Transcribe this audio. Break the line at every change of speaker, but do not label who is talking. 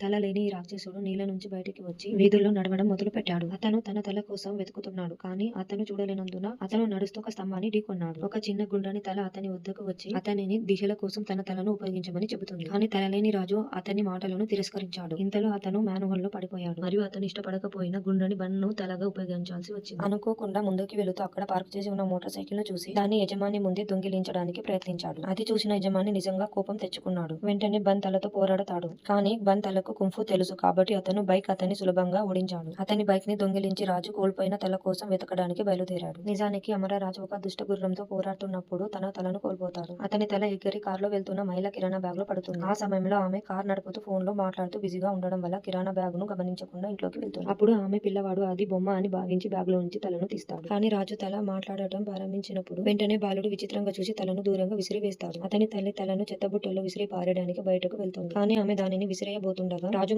తల లేని రాక్షసుడు నీళ్ళ నుంచి బయటికి వచ్చి వీధుల్లో నడవడం మొదలు పెట్టాడు అతను తన తల కోసం వెతుకుతున్నాడు. కానీ అతను చూడలేనందున అతను నడుస్తూ ఒక స్తంభాన్ని ఢీకొన్నాడు. ఒక చిన్న గుండ్రని తల అతని వద్దకు వచ్చి అతనిని దిశల కోసం తన తలను ఉపయోగించమని చెబుతుంది. కానీ తలలేని రాజు అతని మాటలను తిరస్కరించాడు. ఇంతలో అతను మానువల్లో పడిపోయాడు. మరియు అతను ఇష్టపడకపోయిన గుండ్రని బండ్ను తలగా ఉపయోగించాల్సి వచ్చింది. అనుకోకుండా ముందుకు వెళుతూ అక్కడ పార్క్ చేసి ఉన్న మోటార్ సైకిల్ను చూసి దాని యజమాని ముందే దొంగిలించడానికి ప్రయత్నించాడు. అది చూసిన యజమాని నిజంగా కోపం తెచ్చుకున్నాడు. వెంటనే బన్ తలతో పోరాడతాడు. కానీ బన్ తలకు కుంఫు తెలుసు కాబట్టి అతను బైక్ అతన్ని సులభంగా ఓడించాడు. అతని బైక్ని దొంగిలించి రాజు కోల్పోయిన తల కోసం వెతకడానికి బయలుదేరాడు. నిజానికి అమరరాజు ఒక దుష్ట గుర్రంతో పోరాడుతున్నప్పుడు తన తలను కోల్పోతాడు. అతని తల ఎగిరి కారులో వెళ్తున్న మహిళ కిరాణా బ్యాగ్లో పడుతుంది. ఆ సమయంలో ఆమె కార్ నడుపుతూ ఫోన్లో మాట్లాడుతూ బిజీగా ఉండడం వల్ల కిరాణా బ్యాగ్ను గమనించకుండా ఇంట్లోకి వెళ్తుంది. అప్పుడు ఆమె పిల్లవాడు అది బొమ్మ అని భావించి బ్యాగ్లో నుంచి తలను తీస్తాడు. కానీ రాజు తల మాట్లాడటం ప్రారంభించినప్పుడు వెంటనే బాలుడు విచిత్రంగా చూసి తలను దూరంగా విసిరివేస్తాడు. అతని తల్లి తలను చెత్తబుట్టలో విసిరి పారేయడానికి బయటకు వెళ్తుంది. కానీ ఆమె దానిని విసిరేయబోతుండగా రాజు